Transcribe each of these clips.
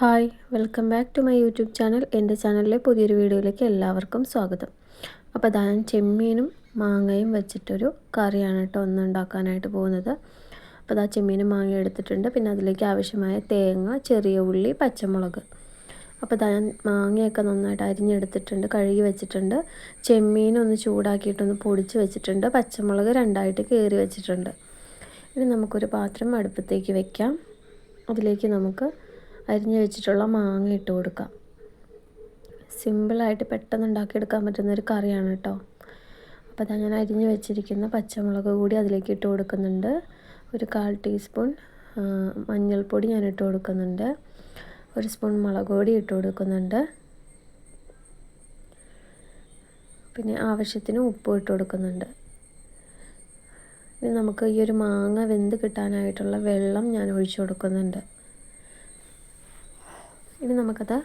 Hi welcome back to my YouTube channel. എന്റെ ചാനലിലെ പുതിയൊരു വീഡിയോയിലേക്ക് എല്ലാവർക്കും സ്വാഗതം. അപ്പോൾ ഞാൻ ചെമ്മീനും മാങ്ങയും വെച്ചിട്ടൊരു കറിയാണ് കേട്ടോ ഒന്ന് ഉണ്ടാക്കാനായിട്ട് പോകുന്നത്. അപ്പോൾ അതാ ചെമ്മീനും മാങ്ങ എടുത്തിട്ടുണ്ട്. പിന്നെ അതിലേക്ക് ആവശ്യമായ തേങ്ങ ചെറിയ ഉള്ളി പച്ചമുളക്. അപ്പോൾ ഞാൻ മാങ്ങയൊക്കെ നന്നായിട്ട് അരിഞ്ഞെടുത്തിട്ടുണ്ട് കഴുകി വെച്ചിട്ടുണ്ട്. ചെമ്മീനൊന്ന് ചൂടാക്കിയിട്ടൊന്ന് പൊടിച്ച് വെച്ചിട്ടുണ്ട്. പച്ചമുളക് രണ്ടായിട്ട് കയറി വെച്ചിട്ടുണ്ട്. ഇനി നമുക്കൊരു പാത്രം അടുപ്പത്തേക്ക് വെക്കാം. അതിലേക്ക് നമുക്ക് അരിഞ്ഞു വെച്ചിട്ടുള്ള മാങ്ങ ഇട്ട് കൊടുക്കാം. സിമ്പിളായിട്ട് പെട്ടെന്ന് ഉണ്ടാക്കിയെടുക്കാൻ പറ്റുന്ന ഒരു കറിയാണ് കേട്ടോ അപ്പോൾ അതാ ഞാൻ അരിഞ്ഞു വെച്ചിരിക്കുന്ന പച്ചമുളക് കൂടി അതിലേക്ക് ഇട്ട് കൊടുക്കുന്നുണ്ട്. ഒരു കാൽ ടീസ്പൂൺ മഞ്ഞൾപ്പൊടി ഞാൻ ഇട്ട് കൊടുക്കുന്നുണ്ട്. ഒരു സ്പൂൺ മുളക് പൊടി ഇട്ട് കൊടുക്കുന്നുണ്ട്. പിന്നെ ആവശ്യത്തിന് ഉപ്പ് ഇട്ട് കൊടുക്കുന്നുണ്ട്. ഇനി നമുക്ക് ഈ ഒരു മാങ്ങ വെന്ത് കിട്ടാനായിട്ടുള്ള വെള്ളം ഞാൻ ഒഴിച്ചു കൊടുക്കുന്നുണ്ട്. ഇനി നമുക്കത്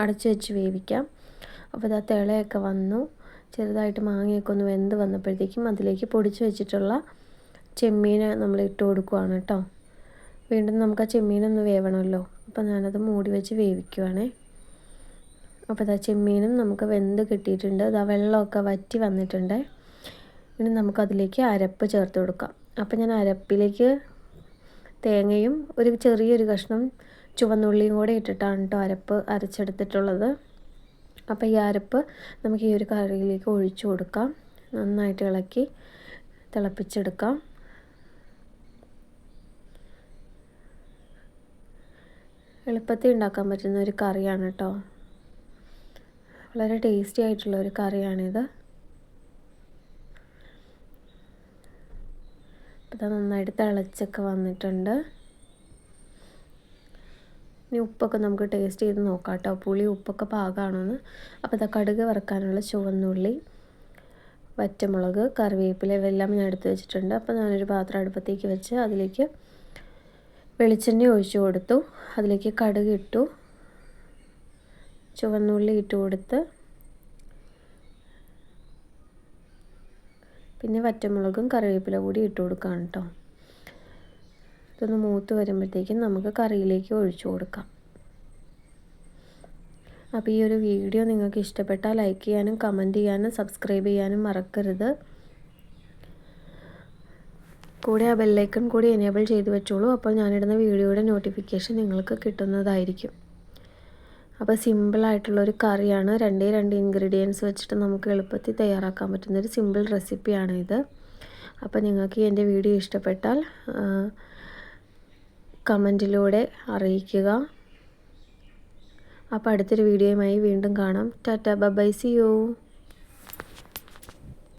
അടച്ചു വെച്ച് വേവിക്കാം. അപ്പോൾ അത് തിളയൊക്കെ വന്നു. ചെറുതായിട്ട് മാങ്ങയൊക്കെ ഒന്ന് വെന്ത് വന്നപ്പോഴത്തേക്കും അതിലേക്ക് പൊടിച്ച് വെച്ചിട്ടുള്ള ചെമ്മീൻ നമ്മൾ ഇട്ട് കൊടുക്കുവാണ് കേട്ടോ. വീണ്ടും നമുക്ക് ആ ചെമ്മീനൊന്ന് വേവണമല്ലോ. അപ്പോൾ ഞാനത് മൂടി വെച്ച് വേവിക്കുവാണേ. അപ്പോൾ അതാ ചെമ്മീനും നമുക്ക് വെന്ത് കിട്ടിയിട്ടുണ്ട്. അതാ വെള്ളമൊക്കെ വറ്റി വന്നിട്ടുണ്ട്. ഇനി നമുക്കതിലേക്ക് അരപ്പ് ചേർത്ത് കൊടുക്കാം. അപ്പോൾ ഞാൻ അരപ്പിലേക്ക് തേങ്ങയും ഒരു ചെറിയൊരു കഷ്ണം ചുവന്നുള്ളിയും കൂടെ ഇട്ടിട്ടാണ് കേട്ടോ അരപ്പ് അരച്ചെടുത്തിട്ടുള്ളത്. അപ്പോൾ ഈ അരപ്പ് നമുക്ക് ഈ ഒരു കറിയിലേക്ക് ഒഴിച്ചു കൊടുക്കാം. നന്നായിട്ട് ഇളക്കി തിളപ്പിച്ചെടുക്കാം. എളുപ്പത്തിൽ ഉണ്ടാക്കാൻ പറ്റുന്ന ഒരു കറിയാണ് കേട്ടോ വളരെ ടേസ്റ്റി ആയിട്ടുള്ള ഒരു കറിയാണിത്. അപ്പം നന്നായിട്ട് തിളച്ചൊക്കെ വന്നിട്ടുണ്ട്. ഇനി ഉപ്പൊക്കെ നമുക്ക് ടേസ്റ്റ് ചെയ്ത് നോക്കാം കേട്ടോ പുളി ഉപ്പൊക്കെ പാകമാണോന്ന് അപ്പോൾ ഇതാ കടുക് വറക്കാനുള്ള ചുവന്നുള്ളി വറ്റമുളക് കറിവേപ്പില ഇവയെല്ലാം ഞാൻ എടുത്ത് വെച്ചിട്ടുണ്ട്. അപ്പോൾ ഞാനൊരു പാത്രം അടുപ്പത്തേക്ക് വെച്ച് അതിലേക്ക് വെളിച്ചെണ്ണ ഒഴിച്ചു കൊടുത്തു. അതിലേക്ക് കടുക് ഇട്ടു. ചുവന്നുള്ളി ഇട്ട് കൊടുത്ത്. പിന്നെ വറ്റമുളകും കറിവേപ്പില കൂടി ഇട്ട് കൊടുക്കാം കേട്ടോ ഇതൊന്ന് മൂത്ത് വരുമ്പോഴത്തേക്കും നമുക്ക് കറിയിലേക്ക് ഒഴിച്ചു കൊടുക്കാം. അപ്പോൾ ഈ ഒരു വീഡിയോ നിങ്ങൾക്ക് ഇഷ്ടപ്പെട്ടാൽ ലൈക്ക് ചെയ്യാനും കമന്റ് ചെയ്യാനും സബ്സ്ക്രൈബ് ചെയ്യാനും മറക്കരുത്. കൂടെ ആ ബെല്ലൈക്കൺ കൂടി എനേബിൾ ചെയ്ത് വെച്ചോളൂ. അപ്പോൾ ഞാനിടുന്ന വീഡിയോയുടെ നോട്ടിഫിക്കേഷൻ നിങ്ങൾക്ക് കിട്ടുന്നതായിരിക്കും. അപ്പോൾ സിമ്പിളായിട്ടുള്ളൊരു കറിയാണ്. രണ്ടേ രണ്ട് ഇൻഗ്രീഡിയൻസ് വെച്ചിട്ട് നമുക്ക് എളുപ്പത്തിൽ തയ്യാറാക്കാൻ പറ്റുന്നൊരു സിമ്പിൾ റെസിപ്പിയാണ് ഇത് അപ്പോൾ നിങ്ങൾക്ക് എന്റെ വീഡിയോ ഇഷ്ടപ്പെട്ടാൽ കമന്റിലൂടെ അറിയിക്കുക. അപ്പോൾ അടുത്തൊരു വീഡിയോയുമായി വീണ്ടും കാണാം. Tata bye see you.